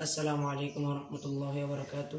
আসসালামু আলাইকুম রহমতুল্লাহ বরকাত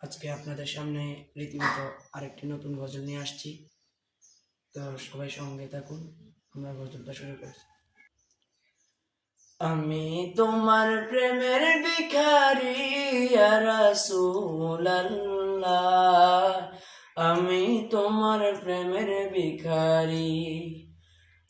আজকে আপনাদের সামনে রীতিমতো আরেকটি নতুন গজল নিয়ে আসছি। তো সবাই সঙ্গে থাকুন, আমরা গজলটা শুরু করছি। আমি তোমার প্রেমের ভিখারি আমি তোমার প্রেমের ভিখারি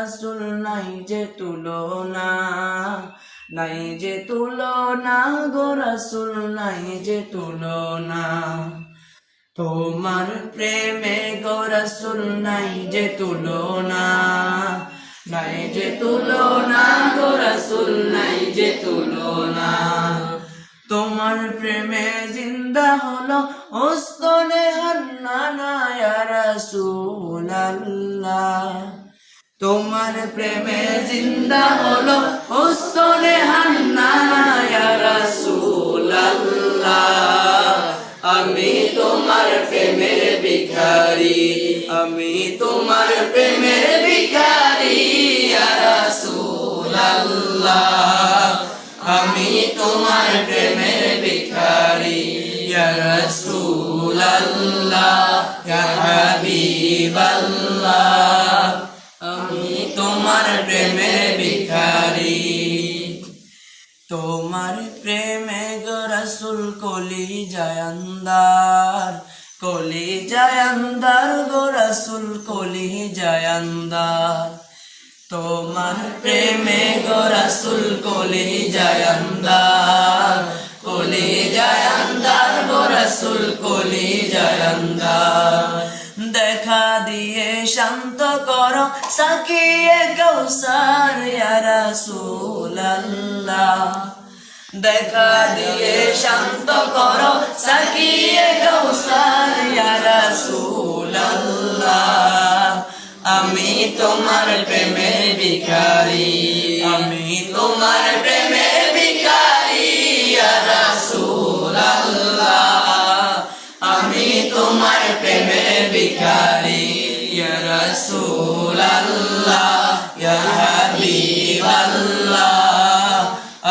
গরাসুল নাই যে তুলনা, নাই যে তুলনা গরাসুল নাই যে তুলনা। তোমার প্রেমে গরাসুল নাই যে তুলনা, নাই যে তুলনা গরাসুল নাই যে তুলনা। তোমার প্রেমে জিন্দা হলো ওস্তনে হান্নানা ইয়া রাসূলুল্লাহ। তোমার প্রেমে জিন্দা হলো রাসূলুল্লাহ। আমি তোমার প্রেমের ভিখারি, আমি তোমার প্রেমের ভিখারি আমি তোমার প্রেমের ভিখারি, ইয়া প্রেমের ভিখারি। তোমার প্রেমে গো রাসূল কলি জায়ান্দার কলি জায়ান্দার গো রাসূল কলি জায়ান্দার তোমার প্রেমে গো রাসূল কলি জায়ান্দার কলি জায়ান্দার গো রাসূল কলি জায়ান্দার দিয়ে শান্ত করো, সাকিয়ে কৌসার ইয়া দেখা দিয়ে শান্ত করো, সাকিয়ে কৌসার ইয়া আমি তোমার প্রেমের ভিখারি, আমি